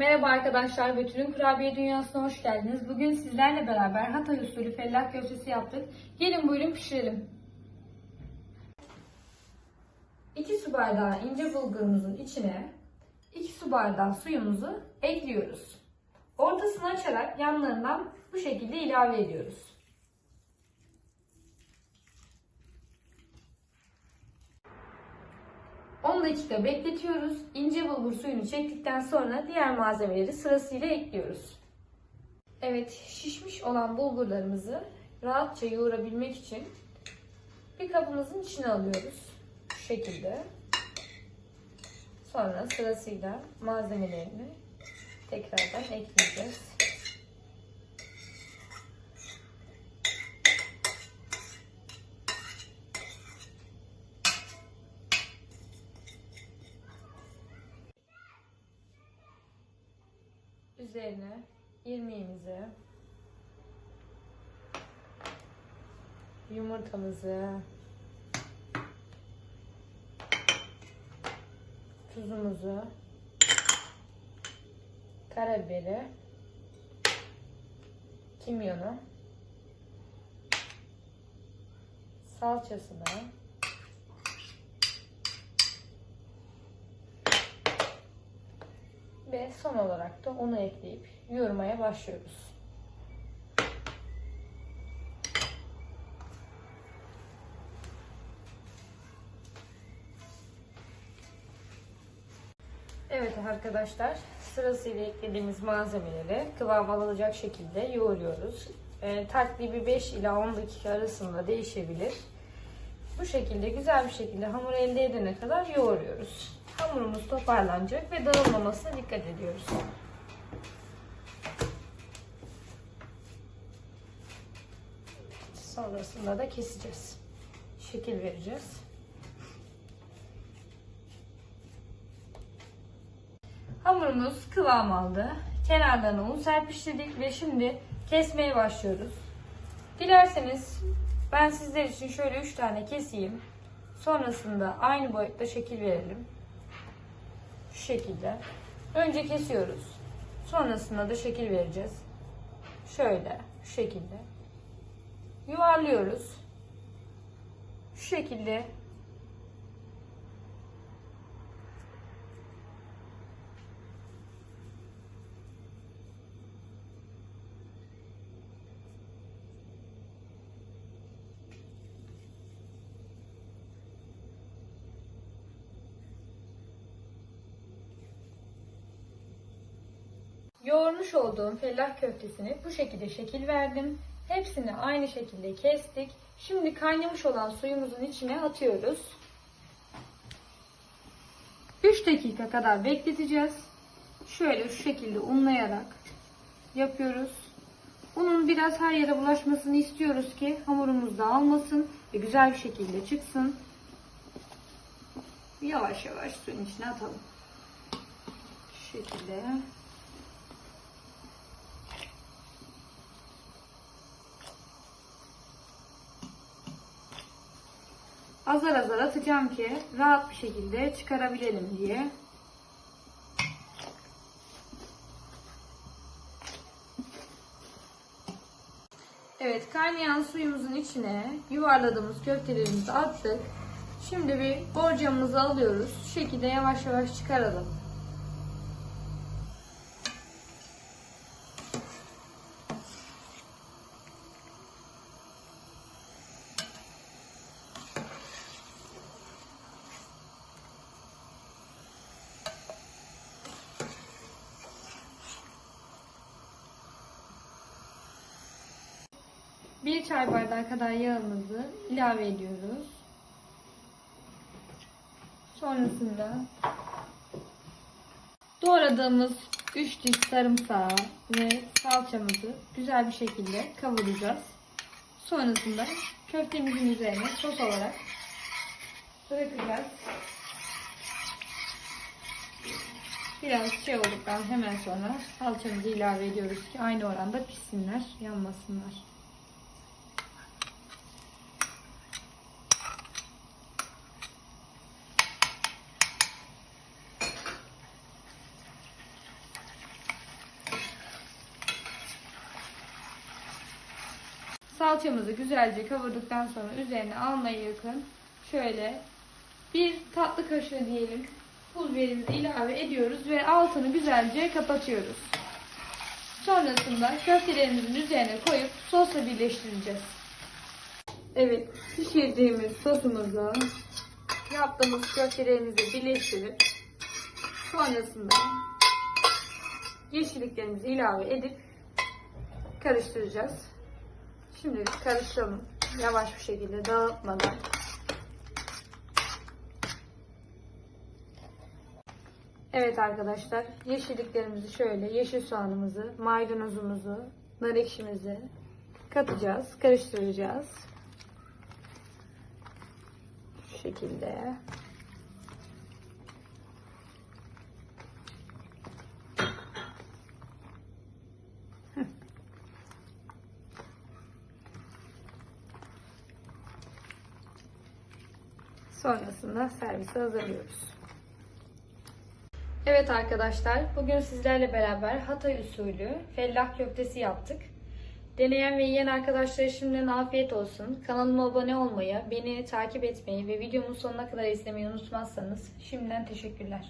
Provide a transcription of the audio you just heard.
Merhaba arkadaşlar, Betül'ün Kurabiye Dünyası'na hoş geldiniz. Bugün sizlerle beraber Hatay usulü fellah köftesi yaptık. Gelin buyurun pişirelim. 2 su bardağı ince bulgurumuzun içine 2 su bardağı suyumuzu ekliyoruz. Ortasını açarak yanlarından bu şekilde ilave ediyoruz. ...10 dakika bekletiyoruz. İnce bulgur suyunu çektikten sonra diğer malzemeleri sırasıyla ekliyoruz. Evet, şişmiş olan bulgurlarımızı rahatça yoğurabilmek için bir kabımızın içine alıyoruz. Bu şekilde. Sonra sırasıyla malzemelerini tekrardan ekleyeceğiz. Üzerine irmiğimizi, yumurtamızı, tuzumuzu, karabiberi, kimyonu, salçasını, ve son olarak da unu ekleyip yoğurmaya başlıyoruz. Evet arkadaşlar sırasıyla eklediğimiz malzemeleri kıvam alacak şekilde yoğuruyoruz. E, takribi 5 ila 10 dakika arasında değişebilir. Bu şekilde güzel bir şekilde hamur elde edene kadar yoğuruyoruz. Hamurumuz toparlanacak ve dağılmamasına dikkat ediyoruz. Sonrasında da keseceğiz. Şekil vereceğiz. Hamurumuz kıvam aldı. Kenarlarına un serpiştirdik ve şimdi kesmeye başlıyoruz. Dilerseniz ben sizler için şöyle 3 tane keseyim. Sonrasında aynı boyutta şekil verelim. Şu şekilde. Önce kesiyoruz. Sonrasında da şekil vereceğiz. Şöyle, şu şekilde. Yuvarlıyoruz. Şu şekilde Yoğurmuş olduğum fellah köftesini bu şekilde şekil verdim. Hepsini aynı şekilde kestik. Şimdi kaynamış olan suyumuzun içine atıyoruz. 3 dakika kadar bekleteceğiz. Şöyle şu şekilde unlayarak yapıyoruz. Unun biraz her yere bulaşmasını istiyoruz ki hamurumuz dağılmasın ve güzel bir şekilde çıksın. Yavaş yavaş suyun içine atalım. Şu şekilde. Azar azar atacağım ki rahat bir şekilde çıkarabilelim diye. Evet kaynayan suyumuzun içine yuvarladığımız köftelerimizi attık. Şimdi bir borcamımızı alıyoruz. Şu şekilde yavaş yavaş çıkaralım. Bir çay bardağı kadar yağımızı ilave ediyoruz. Sonrasında doğradığımız 3 diş sarımsağı ve salçamızı güzel bir şekilde kavuracağız. Sonrasında köftemizin üzerine sos olarak bırakacağız. Biraz şey olduktan hemen sonra salçamızı ilave ediyoruz ki aynı oranda pişsinler, yanmasınlar. Salçamızı güzelce kavurduktan sonra üzerine almaya yakın şöyle bir tatlı kaşığı diyelim pul biberimizi ilave ediyoruz ve altını güzelce kapatıyoruz. Sonrasında köftelerimizin üzerine koyup sosla birleştireceğiz. Evet, pişirdiğimiz sosumuzu yaptığımız köftelerimizi birleştirip sonrasında yeşilliklerimizi ilave edip karıştıracağız. Şimdi karıştıralım. Yavaş bir şekilde dağıtmadan. Evet arkadaşlar, yeşilliklerimizi şöyle, yeşil soğanımızı, maydanozumuzu, nar ekşimizi katacağız, karıştıracağız. Şu şekilde. Sonrasında servise hazırlıyoruz. Evet arkadaşlar, bugün sizlerle beraber Hatay usulü fellah köftesi yaptık. Deneyen ve yiyen arkadaşlara şimdiden afiyet olsun. Kanalıma abone olmayı, beni takip etmeyi ve videomun sonuna kadar izlemeyi unutmazsanız şimdiden teşekkürler.